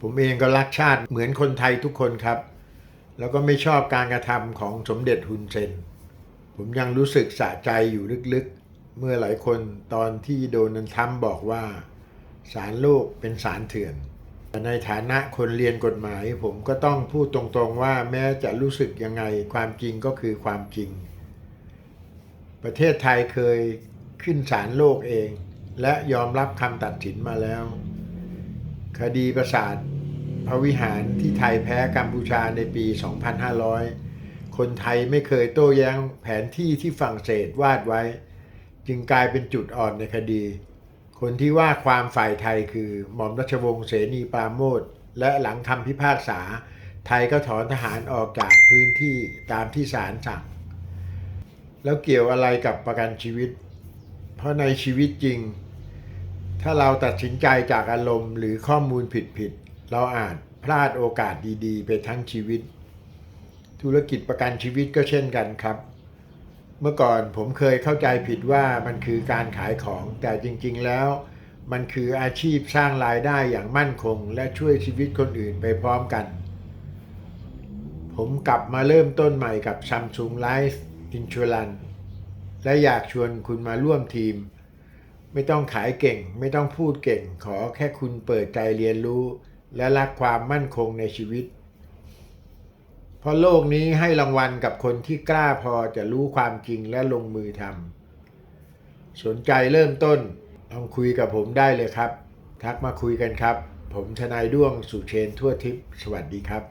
ผมเองก็รักชาติเหมือนคนไทยทุกคนครับ แล้วก็ไม่ชอบการกระทำของสมเด็จฮุนเซน ผมยังรู้สึกสะใจอยู่ลึกๆ เมื่อหลายคนตอนที่โดนัลด์ทรัมบอกว่าสารโลกเป็นสารเถื่อนในฐานะคนเรียนกฎหมาย ผมก็ต้องพูดตรงๆว่าแม้จะรู้สึกยังไงความจริงก็คือความจริง ประเทศไทยเคยขึ้นศาลโลกเอง และยอมรับคำตัดสินมาแล้ว คดีประสาท พระวิหารที่ไทยแพ้กัมพูชาในปี 2500 คนไทยไม่เคยโต้แย้งแผนที่ที่ฝรั่งเศสวาดไว้ จึงกลายเป็นจุดอ่อนในคดี คนที่ว่าความฝ่ายไทยคือหม่อมราชวงศ์เสนีปราโมทและหลังคำพิพากษา ไทยก็ถอนทหารออกจากพื้นที่ตามที่ศาลสั่ง แล้วเกี่ยวอะไรกับประกันชีวิต เพราะในชีวิตจริงถ้าเราตัดสินใจจากอารมณ์หรือข้อมูลผิด เราอาจพลาดโอกาสดีๆ ไปทั้งชีวิต ธุรกิจประกันชีวิตก็เช่นกันครับ เมื่อก่อนผมเคยเข้าใจผิดว่ามันคือการขายของแต่จริงๆแล้ว มันคืออาชีพสร้างรายได้อย่างมั่นคง และช่วยชีวิตคนอื่นไปพร้อมกัน ผมกลับมาเริ่มต้นใหม่กับ Samsung Life Insurance และอยากชวนคุณมาร่วมทีม ไม่ต้องขายเก่ง ไม่ต้องพูดเก่ง ขอแค่คุณเปิดใจเรียนรู้ และรักความมั่นคงในชีวิต เพราะโลกนี้ให้รางวัลกับคนที่กล้าพอจะรู้ความจริงและลงมือทำสนใจเริ่มต้นลองคุยกับผมได้เลยครับ ทักมาคุยกันครับ ผมทนายด้วงสุเชนทั่วทิพย์สวัสดีครับ